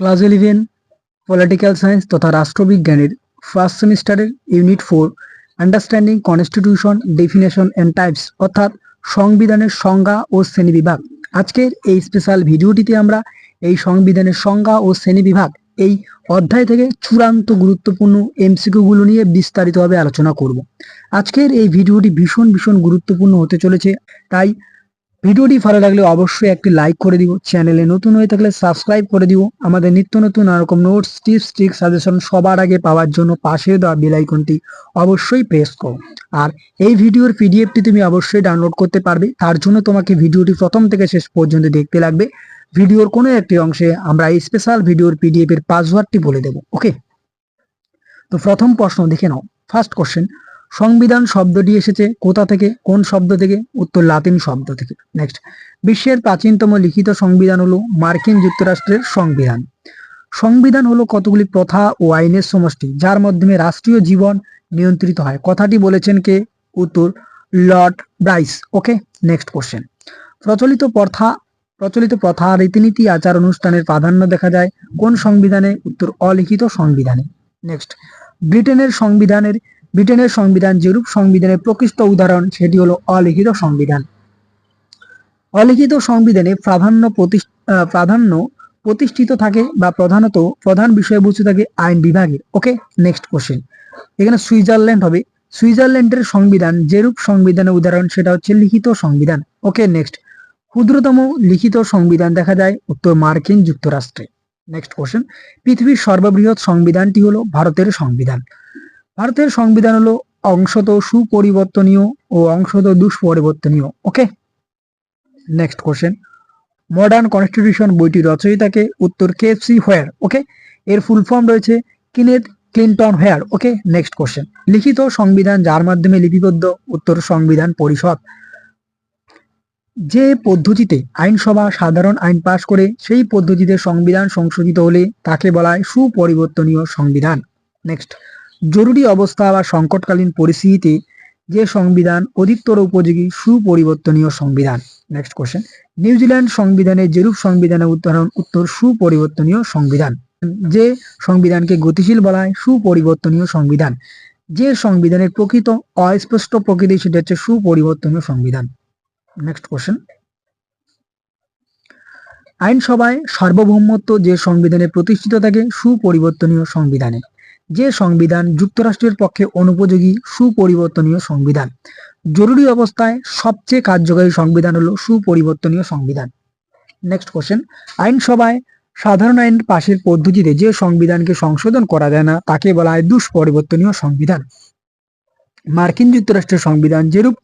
Class eleven, political science তথা রাষ্ট্রবিজ্ঞানের first সেমিস্টারের unit four, understanding constitution definition and types, অর্থাৎ সংবিধানের সংজ্ঞা ও শ্রেণীবিভাগ আজকের এই স্পেশাল ভিডিওটিতে আমরা এই সংবিধানের সংজ্ঞা ও শ্রেণীবিভাগ এই অধ্যায় থেকে চূড়ান্ত গুরুত্বপূর্ণ এমসিকিউগুলো নিয়ে বিস্তারিতভাবে আলোচনা করব। আজকের এই ভিডিওটি ভীষণ ভীষণ গুরুত্বপূর্ণ হতে চলেছে, তাই ভিডিওটি ভালো লাগলে অবশ্যই একটি লাইক করে দিও। চ্যানেলে নতুন হয়ে থাকলে সাবস্ক্রাইব করে দিও। আমাদের নিত্য নতুন নানারকম নোটস টিপস ট্রিক সাজেশন সবার আগে পাওয়ার জন্য পাশে দেওয়া বেল আইকনটি অবশ্যই প্রেস করো। আর এই ভিডিওর পিডিএফটি তুমি অবশ্যই ডাউনলোড করতে পারবে। তার জন্য তোমাকে ভিডিওটি প্রথম থেকে শেষ পর্যন্ত দেখতে লাগবে। ভিডিওর কোনো একটি অংশে আমরা এই স্পেশাল ভিডিওর পিডিএফ এর পাসওয়ার্ডটি বলে দেব। ওকে তো প্রথম প্রশ্ন দেখে নাও। ফার্স্ট কোশ্চেন সংবিধান শব্দটি এসেছে কোথা থেকে? কোন শব্দ থেকে? উত্তর লাতিন শব্দ থেকে। নেক্সট বিশ্বের প্রাচীনতম লিখিত সংবিধান হলো মার্কিন যুক্তরাষ্ট্রের সংবিধান। সংবিধান হলো কতগুলি প্রথা ও আইনের সমষ্টি, যার মাধ্যমে রাষ্ট্রীয় জীবন নিয়ন্ত্রিত হয়। কথাটি বলেছেন কে? উত্তর Lord Bryce. Okay next question প্রচলিত প্রথা প্রচলিত প্রথা, রীতিনীতি, আচার, অনুষ্ঠানের প্রাধান্য দেখা যায় কোন সংবিধানে? উত্তর অলিখিত সংবিধানে। নেক্সট ব্রিটেনের সংবিধানের ব্রিটেনের সংবিধান যেরূপ সংবিধানের প্রকৃষ্ট উদাহরণ, সেটি হলো অলিখিত সংবিধান। অলিখিত সংবিধানে প্রাধান্য প্রাধান্য প্রতিষ্ঠিত থাকে বা প্রধানত প্রধান বিষয়বস্তু থাকে আইন বিভাগে। ওকে নেক্সট কোশ্চেন এখানে সুইজারল্যান্ড হবে। সুইজারল্যান্ডের সংবিধান যেরূপ সংবিধানের উদাহরণ, সেটা হচ্ছে লিখিত সংবিধান। ওকে নেক্সট ক্ষুদ্রতম লিখিত সংবিধান দেখা যায় উত্তর মার্কিন যুক্তরাষ্ট্রে। নেক্সট কোশ্চেন পৃথিবীর সর্ববৃহৎ সংবিধানটি হলো ভারতের সংবিধান। ভারতের সংবিধান হলো অংশত সুপরিবর্তনীয় ও অংশত দুষ্পরিবর্তনীয় okay next question modern constitution বইটি রচয়িতাকে উত্তর কেএফসি হোয়ার ওকে এর ফুল ফর্ম রয়েছে Kenneth Clinton Wheare okay next question লিখিত সংবিধান যার মাধ্যমে লিপিবদ্ধ? উত্তর সংবিধান পরিষদ। যে পদ্ধতিতে আইনসভা সাধারণ আইন পাশ করে সেই পদ্ধতিতে সংবিধান সংশোধিত হলে তাকে বলা হয় সুপরিবর্তনীয় সংবিধান। নেক্সট জরুরি অবস্থা বা সংকটকালীন পরিস্থিতিতে যে সংবিধান অধিকতর উপযোগী, সুপরিবর্তনীয় সংবিধান। নেক্সট কোশ্চেন নিউজিল্যান্ড সংবিধানে যেরূপ সংবিধানের উদাহরণ, উত্তর সুপরিবর্তনীয় সংবিধান। যে সংবিধানকে গতিশীল বলা হয়, সুপরিবর্তনীয় সংবিধান। যে সংবিধানের প্রকৃত, অস্পষ্ট প্রকৃতি, সেটা হচ্ছে সুপরিবর্তনীয় সংবিধান। নেক্সট কোশ্চেন আইনসভায় সার্বভৌমত্ব যে সংবিধানে প্রতিষ্ঠিত থাকে, সুপরিবর্তনীয় সংবিধানে। যে সংবিধান যুক্তরাষ্ট্রের পক্ষে অনুপযোগী, সুপরিবর্তনীয় সংবিধান। জরুরি অবস্থায় সবচেয়ে কার্যকারী সংবিধান হলো সুপরিবর্তনীয় সংবিধান। নেক্সট কোশ্চেন আইনসভায় সাধারণ আইন পাশের পদ্ধতিতে যে সংবিধানকে সংশোধন করা যায় না, তাকে বলা হয় দুষ্পরিবর্তনীয় সংবিধান। মার্কিন যুক্তরাষ্ট্রের সংবিধান যেরূপ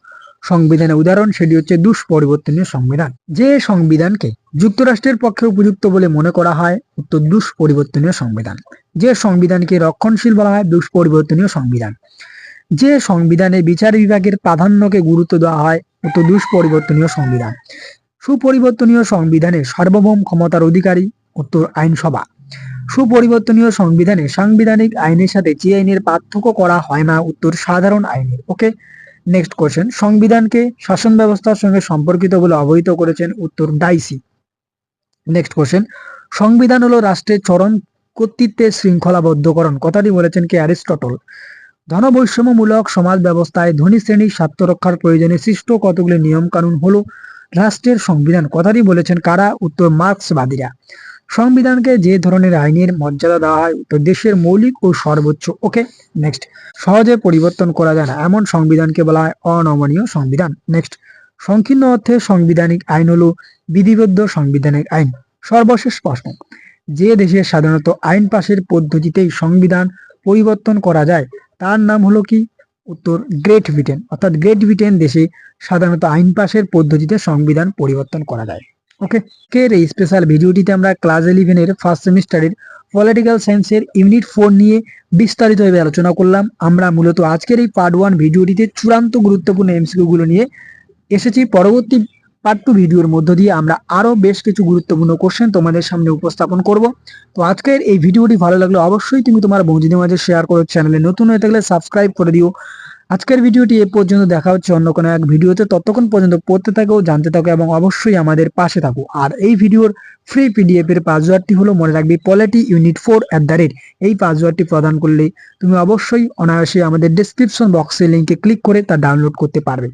সংবিধানের উদাহরণ, সেটি হচ্ছে দুষ্পরিবর্তনীয় সংবিধান। যে সংবিধানকে যুক্তরাষ্ট্রের পক্ষে উপযুক্ত বলে মনে করা হয় উত্তর দুষ্পরিবর্তনীয় সংবিধান। যে সংবিধানকে রক্ষণশীল বলা হয়, দুষ্পরিবর্তনীয় সংবিধান। যে সংবিধানে বিচার বিভাগের প্রাধান্যকে গুরুত্ব দেওয়া হয় উত্তর দুষ্পরিবর্তনীয় সংবিধান। সুপরিবর্তনীয় সংবিধানে সার্বভৌম ক্ষমতার অধিকারী উত্তর আইনসভা। সুপরিবর্তনীয় সংবিধানে সাংবিধানিক আইনের সাথে যে আইনের পার্থক্য করা হয় না উত্তর সাধারণ আইনের। ওকে নেক্সট কোশ্চেন সংবিধানকে শাসন ব্যবস্থার সঙ্গে সম্পর্কিত বলে অবহিত করেছেন উত্তর ডাইসি নেক্সট কোশ্চেন সংবিধান হলো রাষ্ট্রের চরম কর্তৃত্বের শৃঙ্খলাবদ্ধকরণ, কথাটি বলেছেন কে অ্যারিস্টটল। ধনবৈষম্যমূলক সমাজ ব্যবস্থায় ধনী শ্রেণির স্বার্থ রক্ষার প্রয়োজনে সৃষ্ট কতগুলি নিয়ম কানুন হলো রাষ্ট্রের সংবিধান, কথাটি বলেছেন কারা? উত্তর মার্ক্সবাদীরা। সংবিধানকে যে ধরনের আইনের মর্যাদা দেওয়া হয়, উত্তর দেশের মৌলিক ও সর্বোচ্চ। Okay, next. সহজে পরিবর্তন করা যায় না, এমন সংবিধানকে বলা হয় অনমনীয় সংবিধান। নেক্সট। সংকীর্ণ অর্থে সাংবিধানিক আইন হলো বিধিবদ্ধ সাংবিধানিক আইন। সর্বশেষ প্রশ্ন। যে দেশে সাধারণত আইন পাশের পদ্ধতিতেই সংবিধান পরিবর্তন করা যায়, তার নাম হলো কি? উত্তর গ্রেট ব্রিটেন অর্থাৎ গ্রেট ব্রিটেন দেশে সাধারণত আইন পাশের পদ্ধতিতে সংবিধান পরিবর্তন করা যায়। ওকে কের এই স্পেশাল ভিডিওটিতে আমরা ক্লাস ইলেভেনের ফার্স্ট সেমিস্টারের পলিটিক্যাল সায়েন্সের ইউনিট ফোর নিয়ে বিস্তারিতভাবে আলোচনা করলাম। আমরা মূলত আজকের এই পার্ট ওয়ান ভিডিওটিতে চূড়ান্ত গুরুত্বপূর্ণ এমসিকিউ গুলো নিয়ে এসেছি। পরবর্তী পার্ট টু ভিডিওর মধ্য দিয়ে আমরা আরও বেশ কিছু গুরুত্বপূর্ণ কোশ্চেন তোমাদের সামনে উপস্থাপন করব। তো আজকের এই ভিডিওটি ভালো লাগলে অবশ্যই তুমি তোমার বন্ধুদের মাঝে শেয়ার করো চ্যানেলে নতুন হয়ে থাকলে সাবস্ক্রাইব করে দিও। আজকের ভিডিওটি এ পর্যন্ত দেখা হচ্ছে অন্য কোনো এক ভিডিওতে। ততক্ষণ পর্যন্ত পড়তে থাকো, জানতে থাকো এবং অবশ্যই আমাদের পাশে থাকো। আর এই ভিডিওর ফ্রি পিডিএফ এর পাসওয়ার্ডটি হলো মনে রাখবি polity unit four at the rate এই পাসওয়ার্ডটি প্রদান করলে তুমি অবশ্যই অনায়াসে আমাদের ডিসক্রিপশন বক্সে লিঙ্কে ক্লিক করে তা ডাউনলোড করতে পারবে।